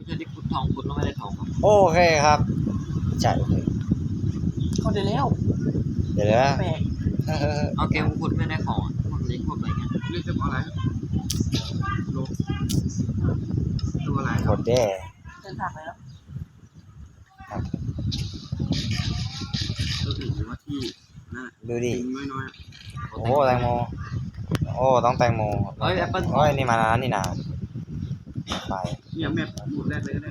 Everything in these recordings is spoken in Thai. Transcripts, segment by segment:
ไม่ใช่ที่ขุดทองขุดแล้วไม่ได้ทองครับโอเคครับ ใช่โอเคเขาได้แล้วเดี๋ยวนะแปลกเอาเกมขุดไม่ได้ของอะพวกเล็กพวกอะไรเงี้ยเรียกจะอะไรโลตัวอะไรกดแย่เดินทางไปแล้วตัวถึงว่าที่นั่นดูดิ ทิ้งน้อยโอ้แตงโม โอ้ ต้องแตงโมเฮ้ยแอปเปิ้ล โอ้ยนี่มานะนี่นา ไปๆเนี่ยแมปหมุดแรกเลยก็ได้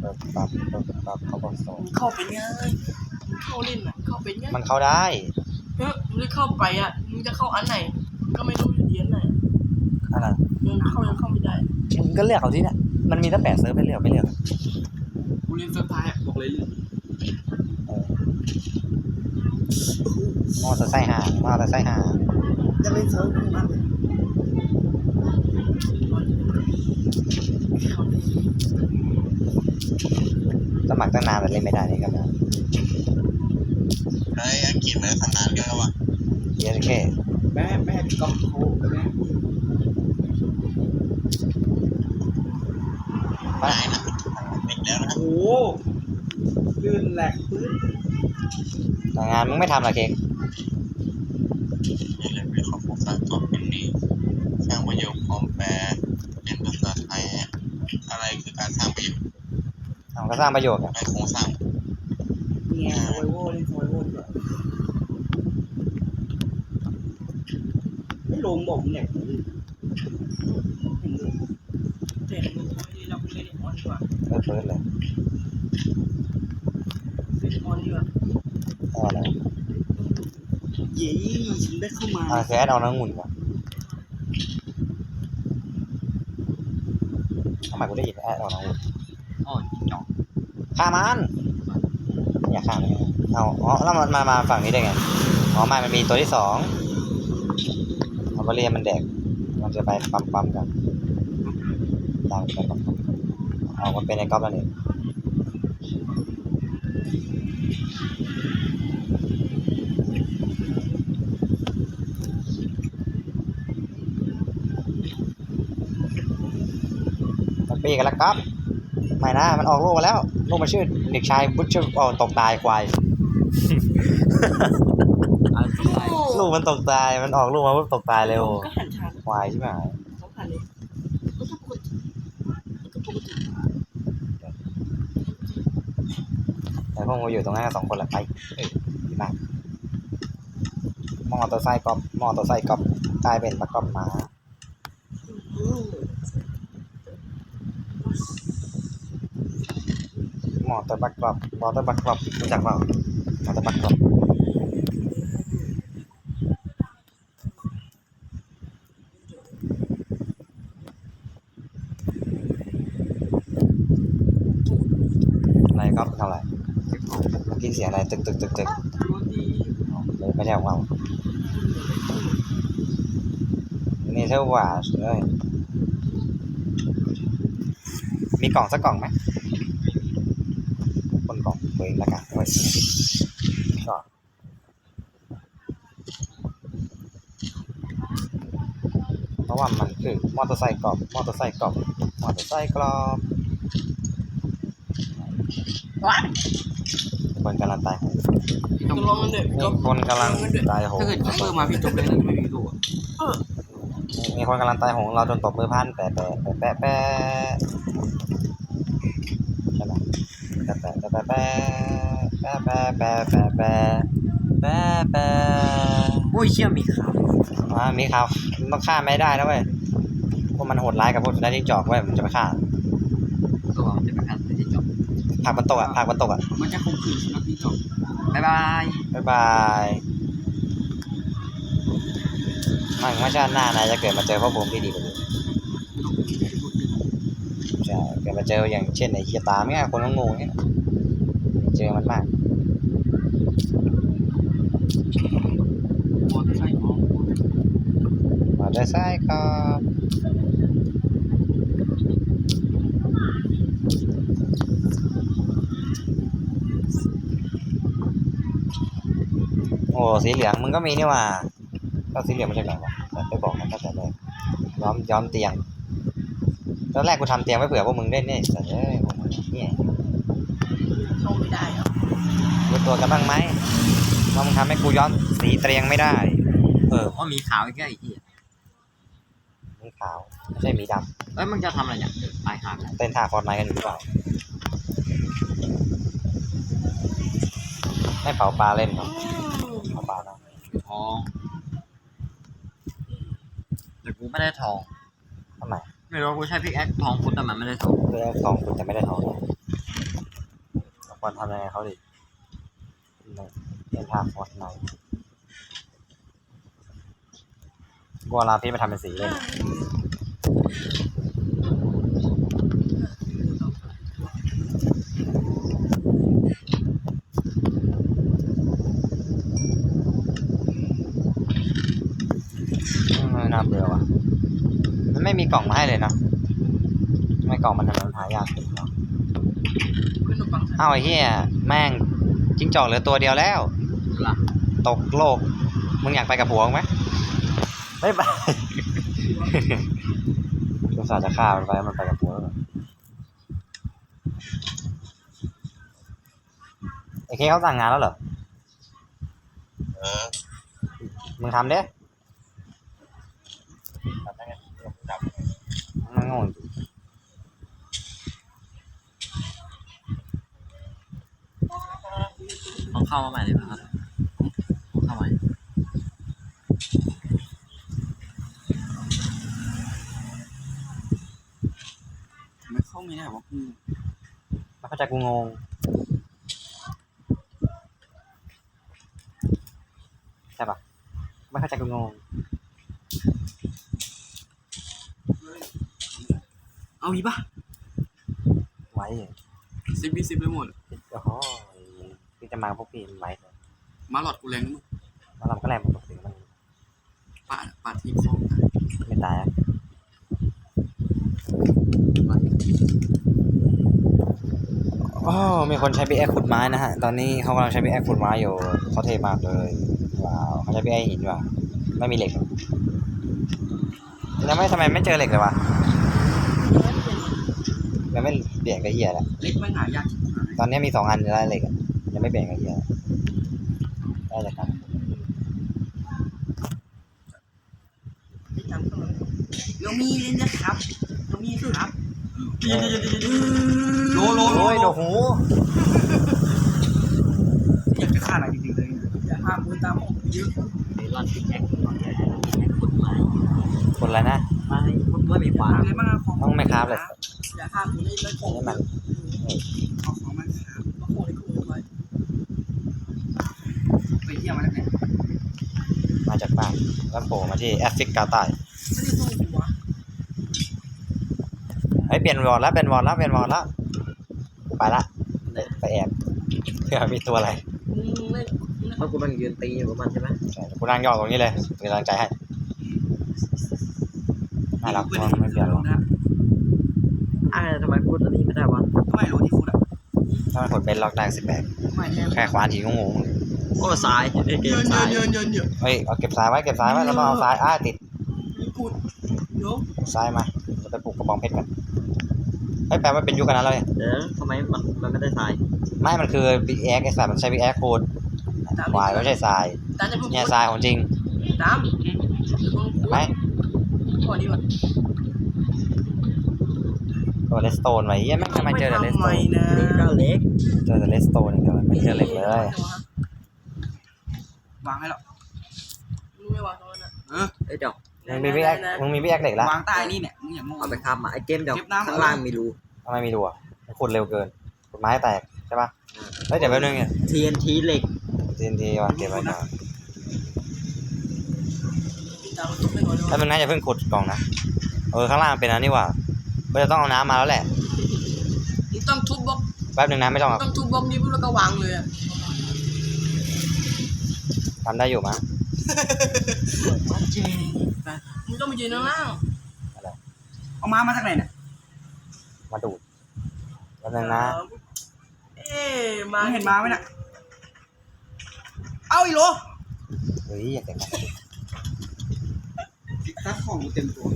เปิดปั๊บเปิดปั๊บเขาบอกส่งมึงเข้าไปง่ายมึงเข้าเล่นอะเข้าไปง่ายมันเข้าได้เออมึงได้เข้าไปอะมึงจะเข้าอันไหน ก็ไม่รู้อยู่ดีอันไหนอะไรเดินเข้ายังเข้าไม่ได้มึงก็เลือกเอาที่เนี่ยมันมีตั้งแปดเซิร์ฟให้เลือกไม่เลือกกูเล่นเซิร์ฟไทายอะบอกเลยลื่นเออมอเตอร์ไซค์ห่างมอเตอร์ไซค์ห่างจะเล่นเซิร์ฟมากเลย สมัครตั้งนานแต่เล่นไม่ได้นี่ครับนะเฮ้ยอังกฤษมันทำงานกันแล้ววะเยอะแค่แม่แม่กองโคกับแม่ไปนายนะเด็กแล้วนะโอ้ลื่นแหลกพื้นแต่งานมึงไม่ทำหรอเค้กนี่เลยเป็นข้อมูลสร้างตัวเป็นนี้สร้างประโยคพร้อมแปลเป็นภาษาไทย อะไรคือการสร้างประโยค ทำ ก็สร้างประโยชน์อะในโครงสร้างเนี่ยโวโว่เล่นโวโว่ดีกว่าไม่ลงบอกแหลกพื้นเห็นเลยแต่มึงไม่ได้เราไม่ได้ออนดีกว่าเลิกเปิดเลยไม่ได้ออนดีกว่าเอาอะไรเย้ฉันได้เข้ามาเอาแคสเอาน้ำงุ่นก่อนทำไมกูได้ยินแอดเอาน้ำงุ่นอ๋อจอก ฆ่ามันอยากฆ่ามันเอาอ๋อแล้วมันมามาฝั่งนี้ได้ไงอ๋อม่มันมีตัวที่สองเอาไปเรียมันแดก มันจะไปปั๊มปั๊มกันตามไปปั๊มเอามันเป็นไอ้ก๊อฟแล้วนี่มันปีกันแล้วก๊อฟไม่นะ มันออกลูกมาแล้ว ลูกมันชื่อเด็กชายบุชเชอร์อ๋อตกตายควายอะไรตรงไหนลูกมันตกตาย มันออกลูกมาปุ๊บตกตายเร็ว ก็หันชาควายใช่ไหมสองพันเลยก็ปกติก็ปกติแต่พวกมันอยู่ตรงนั้นกันสองคนแหละไปเอ้ยดีมากมอเตอร์ไซค์กอบมอเตอร์ไซค์กอบกลายเป็นบักกอบหมา อืมมอเตอร์บักกอบมอเตอร์บักกอบรู้จักเปล่ามอเตอร์บักกอบอะไรก๊อฟเท่าไหร่เมื่อกี้เสียงอะไรตึกตึกตึกตึกโรตีเลยไม่ใช่ของเรานี่เท่าว่าเลยมีกล่องสักกล่องไหมบนกล่อง ตัวเองละกันไว้ก็เพราะว่ามันคือมอเตอร์ไซค์กรอบมอเตอร์ไซค์กรอบมอเตอร์ไซค์กรอบว้ายคนกำลังตายโหงก็ลองมันเด็กมีก็คนกำลังตายโหงถ้าเกิดเพิ่มมาพี่จบเลยนะไม่มีลูกอะมีคนกำลังตายโหงเราโดนตบมือพันแปะแปะแปะแปะใช่ไหม อุ้ยเชี่ยมีข่าวอ่ามีข่าวต้องฆ่าไม่ได้แล้วเว้ยพวกมันโหดร้ายกับพวกสุนัขจิ้งจอกเว้ยมันจะไปฆ่าตัวมจะไปฆ่าสุนัขจิ้งจอกผักมันตกอะผักมันตกอะมันจะคงคืนสุนัขจิ้จอกบายบายบายบายมันไม่ใช่หน้านายจะเกิดมาเจอพวกผมที่ดีกว่า ใช่เกิดมาเจออย่างเช่นไอ้เคียตามเนี่ยคนงงเนี่ยเจอมันมากมอเตอร์ไซค์ของมอเตอร์ไซค์ครับโอ้สีเหลืองมึงก็มีนี่หว่าก็สีเหลืองมาจากไหนวะแต่ไปบอกมันตั้งแต่แรกย้อมย้อมเตียง อนแรกกูทำเตียงไว้เผื่อพวกมึงเล่นเนี่ยแต่เอ้ยพวกมึงเนี่ยเข้าไม่ได้ครับรู้ตัวกันบ้างไหมว่ามึงทำให้กูย้อมสีเตียงไม่ได้ เออว่ามีขาวอีกแค่ไอ้เหี้ยมีขาวไม่ใช่หมีดเอ้ยมึงจะทำอะไรเนี่ยตายหาแล้วำเต้นท่าฟอร์ดไนกันอยู่หรือเปล่าให้เผาปลาเล่นเหรอเผาปลาเนาะทองแต่กูไม่ได้ทองทำ ไม่รู้กูใช้พิกแอคทองพุทธแต่มันไม่ได้ทองเพื่อทองคุณแต่ไม่ได้ทองเราควรทำยังไงเขาดิเต้นท่าฟอร์ดไนกูเอาลาพี่มาทำเป็นสีเลยน่าเบื่อว่ะ ไม่มีกล่องมาให้เลยเนาะทำไมกล่องมันทำไมมันหายากจังเนาะขนมปังอ้าวไอ้เหี้ยแม่งจิ้งจอกเหลือตัวเดียวแล้ว ล่ะตกโลก มึงอยากไปกับผัวมึงไหมไม่ไปกูสาห์จะฆ่ามันไป มันไปกับผัวแล้วไอ้เคเขาสั่งงานแล้วเหรอเออมึงทำเด้ ทำได้ไงเดี๋ยวจับ มันงงจริงต้องเข้ามาใหม่เลยครับเข้าใหม่ไมันเข้าไม่ได้วะกูไม่เข้าใจกูงงใช่ปะไม่เข้าใจกูงง เอาอีกปะไว้สิบวิสิบเลยหมดโอ้โหพี่จะมาพวกพี่มันไว้เถอะมาหลอดกูแรงนะมึงแล้วเราก็แรงปกติมันปาดปาดทีคอมไม่ตายอะโอ้มีคนใช้พีแอคขุดไม้นะฮะ ตอนนี้เขากำลังใช้พีแอคขุดไม้อยู่เขาเทมากเลยว้าวเขาใช้พีแอคหินว่ะไม่มีเหล็ก แล้วไม่ทำไมไม่เจอเหล็กเลยวะ ยังไม่เปลี่ยนกับเฮียแหละเล็กไม่หายากชิบหายตอนนี้มีสองอันจะได้เหล็กอะยังไม่เปลี่ยนกับเฮียได้เลยครับไม่จำเข้ามาเรามีเลยนะครับเรามีครับโลโลโลโอ้ยโลโอ้โหอยากจะฆ่าอะไรจริงๆเลยอย่าห้ามมือตามออกเยอะเมลอนพิกแอคพิกแอคขุดไม้คนอะไรนะไม้ไม่มีขวานอะไรบ้างของ ต้องไม่คราฟเลย อย่าห้ามมือได้เลยของให้มันของของมันครับมาโคในคู่ไว้ไปเที่ยวมาแล้วเนี่ยมาจากบ้านแล้วโผล่มาที่แอฟริกาใต้ไม่ได้สู้หัวเฮ้ยเปลี่ยนวอร์ดแล้วเปลี่ยนวอร์ดแล้วเปลี่ยนวอร์ดแล้วไปละไปแอบเผื่อมีตัวอะไรมึงเล่นเพราะกูมันยืนตีอยู่กับมันใช่ไหมใช่กูนั่งย่อตรงนี้เลยเป็นกำลังใจให้น่ารักมากไม่เปลี่ยนหรอกนะอ้าวทำ ไมพูดอันนี้ไม่ได้วะไม่รู้ที่คุณอะถ้ามันผลเป็นล็อกได้สิบแปดไม่แน่แค่ขวานถีงงงโอ้ทรายในเกเยิมนทรายเยินเยินเยินๆเฮ้ยเอาเก็บสายไว้เก็บสายไว้แล้วมาเอาสายอ้าติดมีกูดเดี๋ยวสายมาจะไปปลูกกระบองเพชรกันเฮ้ยแปลว่าเป็นยุคกันนั้นแล้วเนี่ยเดี๋ยวทำไมมันมันไม่ได้ทราย ไม่มันคือบิ๊กแอคไอ้สัตว์มันใช้บิ๊กแอคโคดตามควายไม่ใช่ทรายตามในพวกเนี่ยทรายของจริงตามเห็นไหมขอดีกว่า ตัวเลสโตนไว้เหี้ยแม่งทำไมเจอแต่เลสโตนนะนี่ก็เล็กเจอแต่เลสโตนอย่างเดียวไม่เจอเหล็กเลยวางให้แล้วมึงไม่วางตรงนั้นนะเออเอ้ยเดี๋ยวมึงมีบิ๊กแอคมึงมีบิ๊กแอคเหล็กแล้ววางใต้นี่เนี่ยมึงอย่างโง่เอาไปทำอะไอเกมเดี๋ยวเก็บน้ำข้างล่างมีรูทำไมมีดูอะมันขุดเร็วเกินขุดไม้แตกใช่ปะเฮ้ยเดี๋ยวแป๊บนึงเนี่ย TNT เหล็กทีนทีว่ะเก็บไว้ก่อนตามตุ๊กไม่หน่อยแล้วมึงน่าจะเพิ่งขุดกล่องนะ เออข้างล่างเป็นอันนี้ว่ะ ก็จะต้องเอาน้ำมาแล้วแหละ มึงต้องทุบบล็อกแป๊บนึงนะไม่ต้องหรอกต้องทุบบล็อกนี้ปุ๊บแล้วก็วางเลยอะทำได้อยู่มั้งมึงต้องไปยืนข้างล่างเอามามาจากไหนเนี่ยมาดูดแป๊บนึงนะ เอ๊ะมามึงเห็นมาไหมน่ะเอาอีโลเฮ้ยอย่าเสียงดังซักของกูเต็มตัว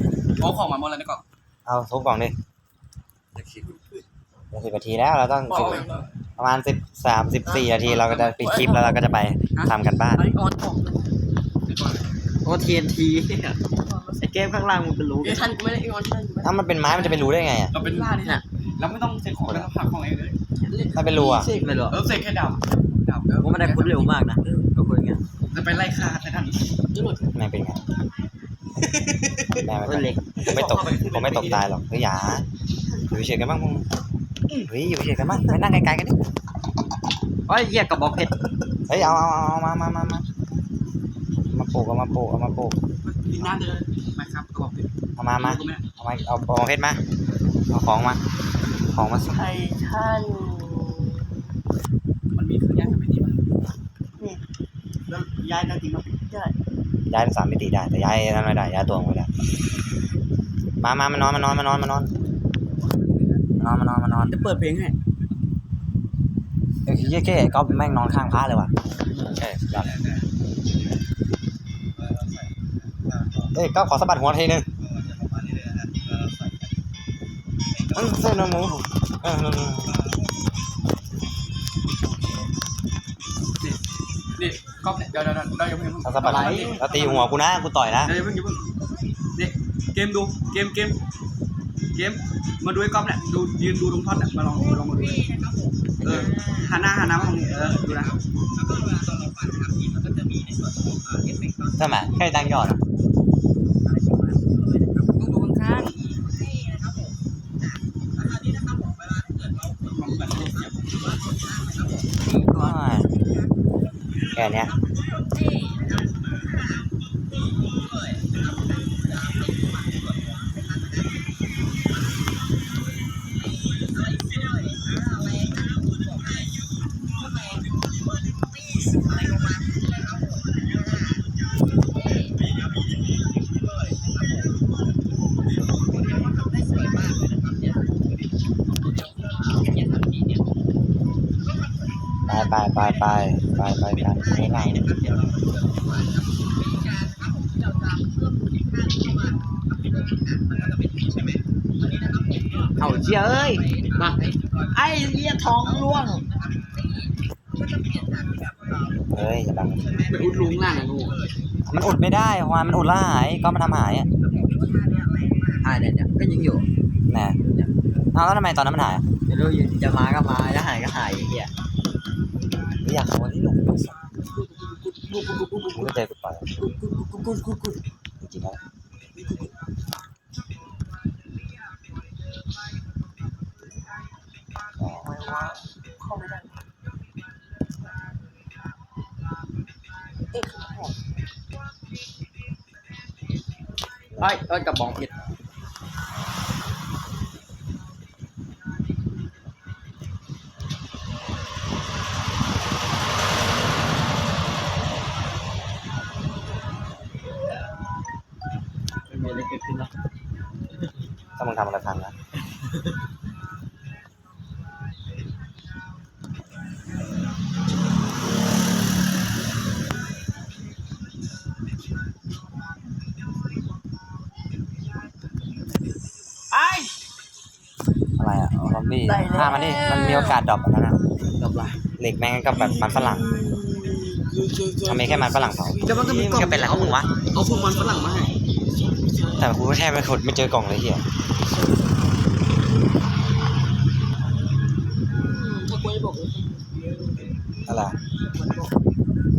เอาของมาหมดแล้วในกล่อง เอาทุบกล่องดิสิบนาทีแล้วเราต้องบอกเลยประมาณสิบสามสิบสี่นาทีเราก็จะปิดคลิปแล้วเราก็จะไปทำกันบ้านไอออนออกเลยโอทีนทีไอเกมข้างล่างมันเป็นรูเดี๋ยวท่านกูไม่ได้ไอออนท่านกูไม่ได้ถ้ามันเป็นไม้มันจะไปรู้ได้ไงอะเราเป็นล่าดิน่ะเราไม่ต้องเซ็ตของแล้วผักของเองเลยถ้าเป็นรูอะไม่รู้เออเซ็ตแค่ดาบดาบผมไม่ได้คุ้นเร็วมากนะก็คุยอย่างเงี้ยจะไปไล่ฆ่าแต่ท่านจะหลุดไม่เป็นไง แม่ไม่เป็เป็นนเหล็กผมไม่ตกผมไม่ตกตายหรอกเฮ้ยอย่าอยู่เฉยๆกันบ้างมึงเฮ้ยอยู่เฉยๆกันบ้างไปนั่งไกลๆกันดิโอ้ยเหี้ยกระบอกเพชรเฮ้ยเอาเอาเอาเอามามามามามาปลูกเอามาปลูกเอามาปลูกดินน้ำเดินมาครับกระบอกเพชรเอามามาก็ไม่เอามาเอาเอาเพชรมาเอาของมาของมาใส่ไททันมันมีเครื่องย้ายสมัยนี้มั้ยแล้วย้ายได้จริงมั้ยใช่ ย้ายเป็นสามมิติได้แต่ย้ายนั่นไม่ได้ย้ายตัวไม่ได้มามามานอนมานอนมานอนมานอนมานอนมานอนมานอนจะเปิดเพลงให้เอ้ยเย้เก้ก็แม่งนอนข้างพระเลยว่ะใช่สุดยอดเอ้ยก็ขอสะบัดหัวทีนึงอืมเส้นหมูเออ ก๊อฟเนี่ยเดี๋ยวเดี๋ยวเดี๋ยวเดี๋ยวอย่าเพิ่งเอาสะบัดแล้วตีหัวกูนะกูต่อยนะ เดี๋ยวอย่าเพิ่งอย่าเพิ่งนี่เกมดูเกมเกมเกมมาดูไอ้ก๊อฟเนี่ยดูยืนดูตรงท่อนเนี่ยมาลองลองมาดูเออหันหน้าหันหน้ามาตรงนี้เออดูนะใช่ไหมแค่ดังยอดอะ ค่นี้ไปไปไป ไปไปไปไม่ไล่เขาเชียเอ้ยมาไอ้เหี้ยท้องร่วงเฮ้ยอย่าดังไปอุดลุงล่างอะงูมันอุดไม่ได้ควายมันอุดล้วหายก็มันทำหายอะอ่ายเนี่ยก็ยังอยู่น่เอาแล้วทำไมตอนนั้นมันหายไม่รู้ยจะมาก็มาจะหายก็หายอีก อยากเอาวันนี้ลงไปสักมึงก็เจกูต่อยจริงๆแล้วอ๋อเข้าไม่ได้เอ๊ะไอ้ยเอ้กระบอกเพชรามึงทำอะไรพังนะไอ้อะไรอะซอมบี้ฆ่ามันดิมันมีโอกาสดรอปอันนั้นอะดอกลายเหล็กแม่งกับแบบมันฝรั่งทำไมแค่มันฝรั่งเผาแต่มันก็มีกล่องจะเป็นอะไรของมึงวะเอาพวกมันฝรั่งมาให้ แต่กูแทบไม่ขุดไม่เจอกล่องเลยเฮียถ้ากูไม่บอกเลยอะไร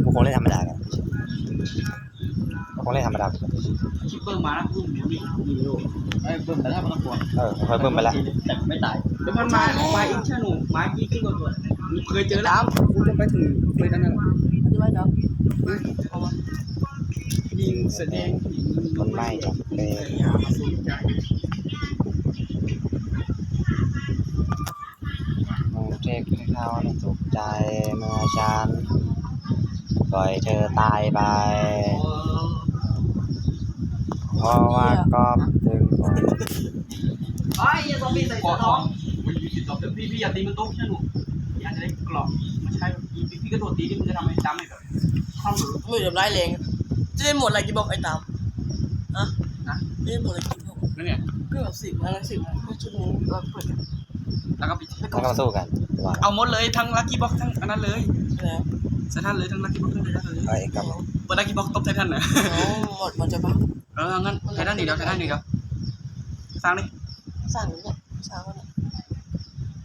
กูคงเล่นธรรมดากันกูคงเล่นธรรมดาคิปเปอร์มาแล้วพุ่งหมุนอีกมีโลไอ้เบิ่มแต่ถ้ามันต้องกลัวเออผมเคยเพิ่มไปแล้วแต่ไม่ตายเดี๋ยวมันมามาอีกเชื่อหนูมากี่ขึ้นกว่าตัวหนูเคยเจอแล้วกูจะไปถึงเลยนั่นน่ะอธิบายเนาะเอาวะ ยิงแสดงมันไม้จังเลยมาสนมึงเช็คให้เขาตกใจเมื่อฉันปล่อยเธอตายไป เพราะว่าก็ถึงคนไอ้ยังซองมีใส่เสื้อท้องมันอยู่ติดต่อเดี๋ยวพี่พี่อย่าตีมันโต๊ะเชื่อหนูอย่าจะได้กรอบมันใช่พี่พี่กระโดดตีนี่มันจะทำให้ดำให้แบบคล่องหรือมือเดือบร้ายแรง จะได้หมดอะไรกี่บอกไอ้ตามอะนะจะได้หมดอะไรกี่บอกนั่นเนี่ยก็แบบสิบอะไรสิบอะไรก็ชั่วโมงเราเปิดแล้วก็ปิดแล้วก็มาสู้กันว่าเอาหมดเลยทั้งลัคกี้บ็อกทั้งอันนั้นเลยแล้วไททันเลยทั้งลัคกี้บ็อกทั้งไททันเลยไอ้กับเปิดลัคกี้บ็อกตบไททันนะเอาหมดมันจะบ้าเอองั้นไททันอีกเดียวไททันอีกเดียวสร้างดิสร้างเนี่ยสร้างมัน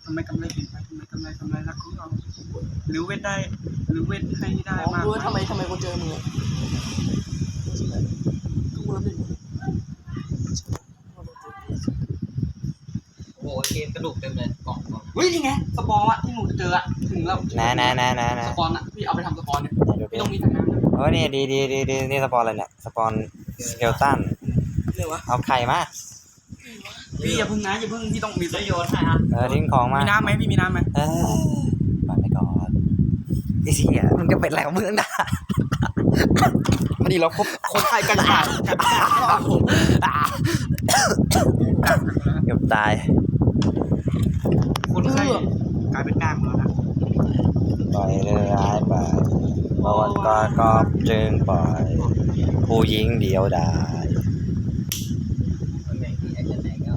ทำไมกำไรเปลี่ยนไปทำไมกำไรกำไรรักของเรา หรือเวทได้ หรือเวทให้ได้มากรู้ว่าทำไมทำไมกูเจอมึงเนี่ยกูรู้ดิโอ้โหเกมกระดูกเต็มเลยกล่องกล่องเฮ้ยนี่ไงสปอนอะที่หนูเจออะถึงแล้วนะนะนะนะนะสปอนอะพี่เอาไปทำสปอนเนี่ยเดี๋ยวพี่พี่ต้องมีถังน้ำนะเออนี่ดีดีดีดีนี่สปอนอะไรเนี่ยสปอนสเกลตันเลยวะเอาไข่มาพี่อย่าเพิ่งนะอย่าเพิ่งพี่ต้องมีจะโยนให้อะเออทิ้งของมามีน้ำไหมพี่มีน้ำไหมเออปัดไปก่อนไอ้เหี้ยมึงจะเป็นอะไรของมึงนะพอดีเราครบคนไทยกันขาดกันขาดผมเกือบตายคนไข้กลายเป็นกล้ามแล้วนะปล่อยเลยร้ายไปบอลก็กอบจึงปล่อยผู้หญิงเดียวดายมันแบ่งที่ไอ้เจ้าไหนก็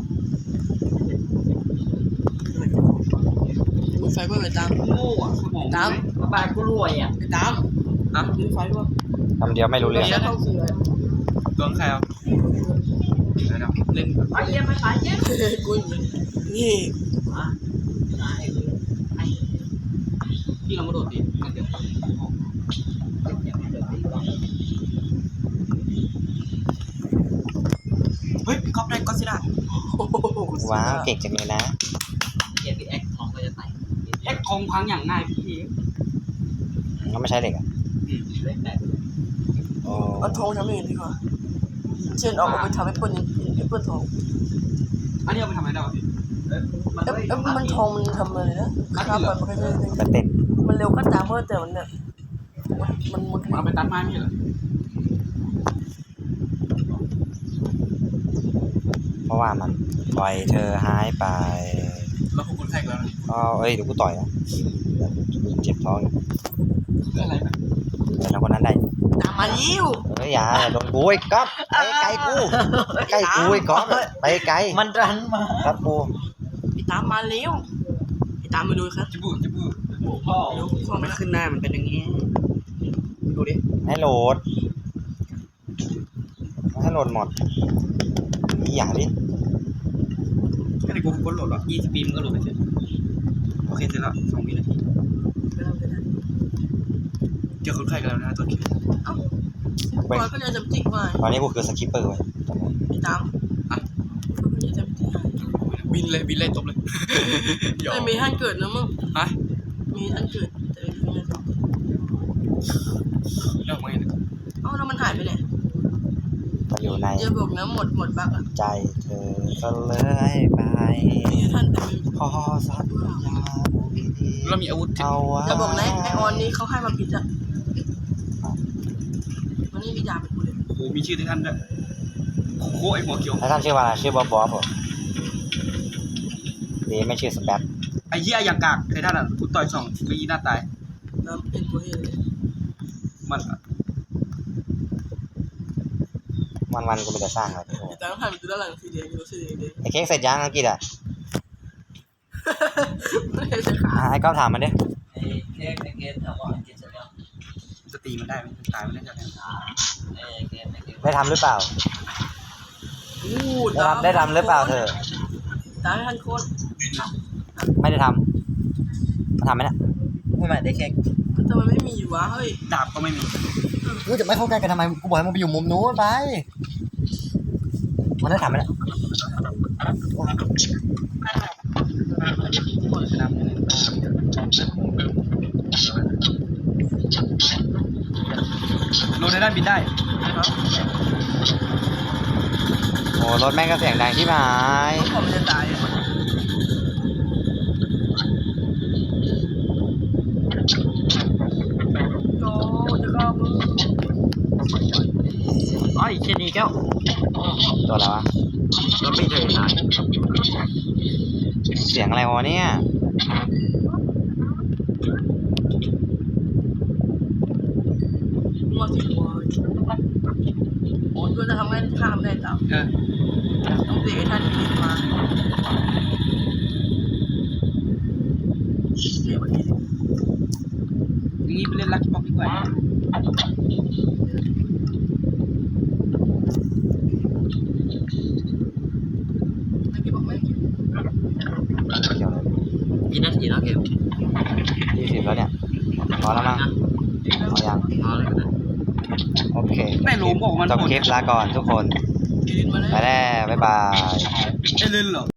มีไฟเบอร์ไปตามโง่อะสมองตาม บ้านกูรวยอะไปตามอะมีไฟด้วยคำเดียวไม่รู้เรื่องไม่ต้องซื้อเลยโดนใครเอาเดี๋ยวนะเล่นไปเยี่ยมไปไปเยี่ยมกูอย่างนี้นี่อะตายเลยไอ้พี่เรามาโดดดิงั้นเดี๋ยวเจ็บอย่างเดิมดีกว่าเฮ้ยพี่ก๊อฟได้ก็สิได้โอ้โหว้าวเก่งจังเลยนะเยี่ยมพี่แอ็กทองก็จะใส่เอ็กทองพังอย่างง่ายพี่ ก็ไม่ใช่เหล็กอะอืมเล่นแต่โอ้เอาทองทำอย่างนี้ดีกว่าเช่นเอาไปทำให้เปิ้ลแอปเปิ้ลทองอันนี้เอาไปทำอะไรได้วะพี่มันเอ๊ะไม่เอ๊ะมันทองมันทำอะไรนะครับมันมันก็มันเต้นมันเร็วก็ตามเมื่อแต่มันเนี่ยมันมันเอาไปตัดไม้พี่เหรอเพราะว่ามันปล่อยเธอหายไปเราคงคนไข้กันแล้วนะอ๋อเอ้ยเดี๋ยวกูต่อยนะเดี๋ยวกูเจ็บท้องอยู่อะไรแบบเดี๋ยวเราคนนั้นได้ตามมาลิ้วเฮ้ยอย่าอย่าโดนกูไอ้ก๊อฟไปไกลกูใกล้กูไอ้ก๊อฟไปไกลมันรันมาครับกูไปตามมาลิ้วไปตามมาดูครับจิบุจิบุหมูพ่อดูข้อไม่มันขึ้นหน้ามันเป็นอย่างนี้ดูดิให้โหลดให้โหลดหมดนี่อย่าดิแค่ในกูกดโหลดหรอยี่สิบปีมันก็โหลดไปเสร็จ โอเคเสร็จแล้วสองวินาทีเจอคนไข้กันแล้วนะตัวคิดก่อนก็จะจำจิกมาตอนนี้กูคือสกิปเปอร์เว้ยไปตามก็จะจำจิกบินเลยบินเลยตบเลยหยอกแต่มีท่านเกิดนะมึงฮะมีท่านเกิดแต่ไม่ได้จำจิกเล่ามาไงเนี่ยเอ้าแล้วมันหายไปไหน มาอยู่ในเจอบอกนะหมดหมดบักอะใจเธอก็เลยไปมีท่านแต่ไม่ขอสัญญาดีเรามีอาวุธๆเอาไว้จะบอกนะไอออนนี้เขาให้มาผิดอะมันนี่มียาเป็นกูเลยโอ้โหมีชื่อที่ท่านด้วยโอ้โหไอหัวเขียวแล้วท่านชื่อว่าอะไรชื่อบ๊อบบ๊อบเหรอดีไม่ชื่อสแปปไอ้เหี้ยอย่างกากไททันอะกูต่อยสองมีหน้าตายน้ำเป็นกูเห็นเลยมัน วันวันๆกูไม่ได้สร้างอะไรแต่ต้องผ่านไปดูด้านหลังสีแดงดูสีแดงเลยไอ้เค้กเสร็จยังอังกฤษอะไม่ใช่ขาอะไอ้ก๊อฟถามมันดิไอ้เค้กในเกมถามว่ากินเสร็จแล้วจะตีมันได้ไหมตายมันได้จากไหนไอ้เกมในเกมได้ทำหรือเปล่า อู้ได้ทำได้ทำหรือเปล่าเธอ ตายท่านโคตรไม่ได้ทำมาทำไหมเนี่ยไม่หมายได้เค้กมันทำไมไม่มีวะเฮ้ยดาบก็ไม่มี กูจะไม่เข้าใกล้กันทำไมกูบอกให้มึงไปอยู่มุมนู้นไป มันได้ทำไหมเนี่ยโดนในด้านบินได้ โอ้รถแม่งก็เสียงดังที่หาย ผมจะตาย อีกแล้าตัวอะไรวะรถไม่เจยหายเสียงอะไรวะเนี่ยมัวสิวัวโอ้คุณจะทำข้ามได้จ้ะต้องเบรกท่านกินมาเดี๋ยววันนี้นี่ไปเล่นลักบ็อกดีกว่า จบคลิปลาก่อนทุกคน ไปแล้ว บ๊ายบาย ไม่เล่นหรอ